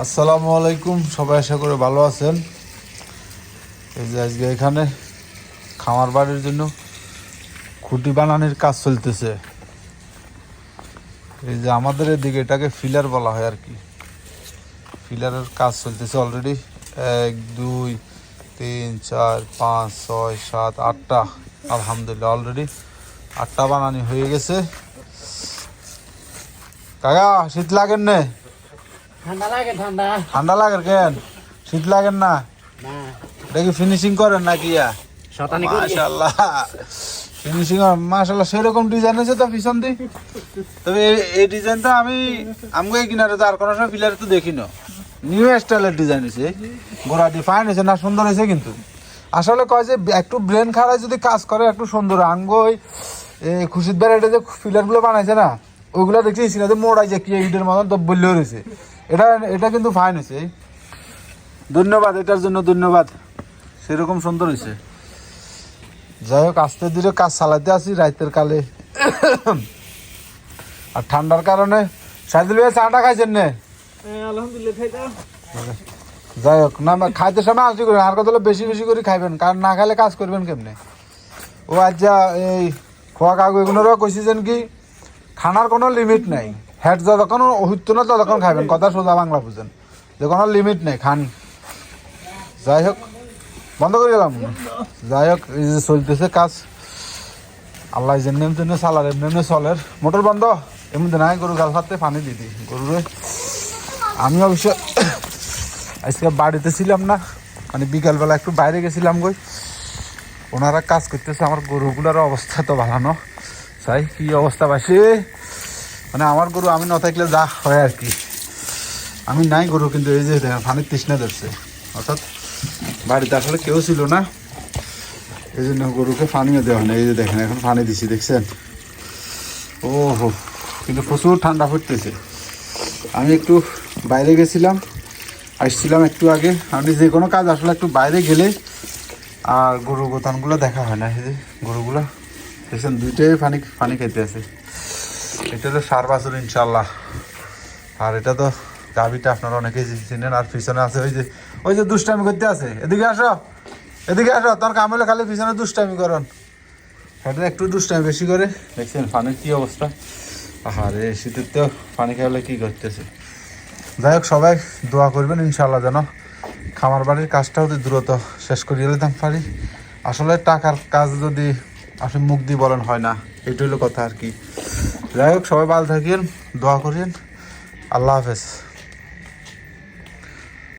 আসসালামু আলাইকুম, সবাই আশা করে ভালো আছেন। এই যে আজকে এখানে খামার বাড়ির জন্য খুঁটি বানানোর কাজ চলতেছে। এই যে আমাদের এদিকে এটাকে ফিলার বলা হয় আর কি। ফিলারের কাজ চলতেছে অলরেডি এক, দুই, তিন, চার, পাঁচ, ছয়, সাত, আটটা। আলহামদুলিল্লাহ অলরেডি আটটা বানানি হয়ে গেছে। কাকা, শীত লাগেন না? ঠান্ডা লাগে ঠান্ডা। ঠান্ডা লাগে কেন? শীত লাগেন না? দেখি ফিনিশিং করেন নাকি শতানি করি। ফিনিশিং মাশাল্লাহ সেরকম ডিজাইন আছে তো পিছন দিয়ে তবে এই- ডিজাইনটা আমি আমাকে এই কিনারে তো আর কোনো সময় পিলারে তো দেখি না নিউ স্টাইলের ডিজাইন আছে গোড়া ডিফাইন হয়েছে না সুন্দর হয়েছে কিন্তু। আসলে কয় যে একটু ব্রেন খারাপ যদি কাজ করে একটু সুন্দর। আঙ্গ ওই এই খুশির বেড়াটা যে পিলারগুলো বানাইছে না ওইগুলো দেখছি সিনাতে মোড়াই যে কি ইটের মতন তো বললেও রয়েছে। এটা এটা কিন্তু ফাইন হয়েছে। ধন্যবাদ এটার জন্য ধন্যবাদ। সেরকম সুন্দর হয়েছে। যাই হোক আস্তে ধীরে কাজ চালাতে আসি রাতের কালে। আর ঠান্ডার কারণে সাইদুল ভাই চাটা খাইছেন নে? দাও। যাই হোক না খাইতে সময় আসি করে আর কথা হলো বেশি বেশি করে খাইবেন কারণ না খাইলে কাজ করবেন কেমনে? ও আচ্ছা এই খোয়া কাগু এগুলোরও কইছিছেন কি খানার কোনো লিমিট নাই। হেড যতক্ষণ হইতো না ততক্ষণ খাইবেন। কথা সোজা বাংলা বুঝেন। যে কোনো লিমিট নেই, খান। যাই হোক, বন্ধ করে গেলাম যাই হোক, এই যে চলতেছে কাজ। আল্লাহ যেমনি তেমনি চালার এমনি এমনি চলের। মোটর বন্ধ এমনি নাই গরু গাল ফাতে পানি দিদি গরুরে। আমি অবশ্য আজকে বাড়িতে ছিলাম না মানে বিকালবেলা একটু বাইরে গেছিলাম গই ওনারা কাজ করতেছে, আমার গরুগুলোর অবস্থা তো ভালো না। চাই কি অবস্থা পাইছে মানে আমার গরু আমি না থাকলে যা হয় আর কি। আমি নাই গরু, কিন্তু এই যে পানির তৃষ্ণা ধরছে। অর্থাৎ বাড়িতে আসলে কেউ ছিল না। এই জন্য গরুকে পানিও দেওয়া না এই যে দেখেন, এখন পানি দিছি, দেখছেন? ও হো কিন্তু প্রচুর ঠান্ডা পড়তেছে। আমি একটু বাইরে গেছিলাম, আসছিলাম একটু আগে। আমি যে কোনো কাজ আসলে একটু বাইরে গেলে আর গরু গোতানগুলো দেখা হয় না। এই যে গরুগুলো, দেখছেন, দুইটাই পানি পানি খেতে আছে। এটা তো সার বাছুর ইনশাল্লাহ আর এটা তো গাভিটা আপনারা অনেকেই চিনেন, আর পিছনে আছে ওই যে ওই যে দুষ্টামি করতে আছে। এদিকে আসো। এদিকে আসো। তোর কাম হলে খালি পিছনে দুষ্টামি করন এটা একটু দুষ্টামি বেশি করে। দেখছেন পানির কী অবস্থা? আর আহারে, শীতের তো পানি খাওয়ালে কী করতেছে? যাই হোক, সবাই দোয়া করবেন ইনশাল্লাহ যেন খামার বাড়ির কাজটা যদি দ্রুত শেষ করিয়ে দিতাম পারি। আসলে টাকার কাজ যদি আপনি মুখ দিয়ে বলেন হয় না, এটাই হলো কথা আর কি। যাই হোক সবাই ভালো থাকেন দোয়া করেন। আল্লাহ হাফেজ।